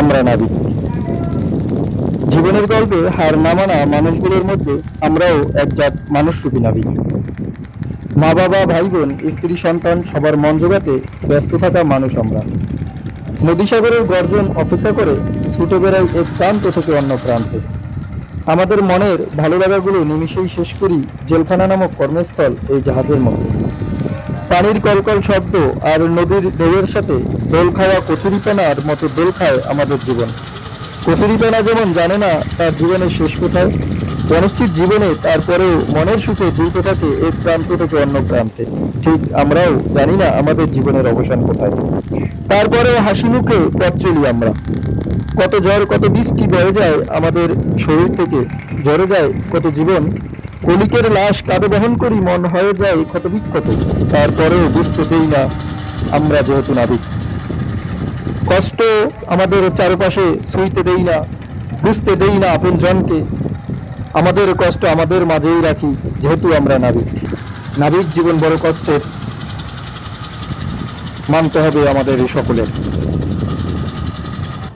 আমরা নাবিক জীবনের গল্পে হার না মানা মানুষগুলোর মধ্যে আমরাও একজাত মানুষরূপী নাবিক মা বাবা ভাই বোন স্ত্রী, সন্তান সবার মন জোগাতে ব্যস্ত থাকা মানুষ আমরা। নদী সাগরের গর্জন অপেক্ষা করে ছুটে বেড়াই এক প্রান্ত থেকে অন্য প্রান্তে। আমাদের মনের ভালো লাগাগুলো নিমিষেই শেষ করি জেলখানা নামক কর্মস্থল এই জাহাজের মধ্যে। পানির কলকল শব্দ আর নদীর ঢেউয়ের সাথে দোল খাওয়া কচুরিপানার মতো দোল খায় আমাদের জীবন। কচুরিপানা যেমন জানে না তার জীবনের শেষ কোথায়, অনিশ্চিত জীবনে তারপরেও মনের সুখে দুলতে থাকে এক প্রান্ত থেকে অন্য প্রান্তে। ঠিক আমরাও জানি না আমাদের জীবনের অবসান কোথায়। তারপরে হাসি মুখে পথ চলি আমরা। কত জ্বর কত বৃষ্টি বয়ে যায় আমাদের শরীর থেকে জ্বরে যায় কত জীবন কলিকের লাশ কাঁধে বহন করি, মন হয়ে যায় ক্ষত বিক্ষত তারপরেও বুঝতে দেই না আমরা যেহেতু নাবিক। কষ্ট আমাদের চারপাশে সইতে দেই না, বুঝতে দেই না আপন জনকে আমাদের কষ্ট আমাদের মাঝেই রাখি, যেহেতু আমরা নাবিক। নাবিক জীবন বড় কষ্টের। মানতে হবে আমাদের সকলের।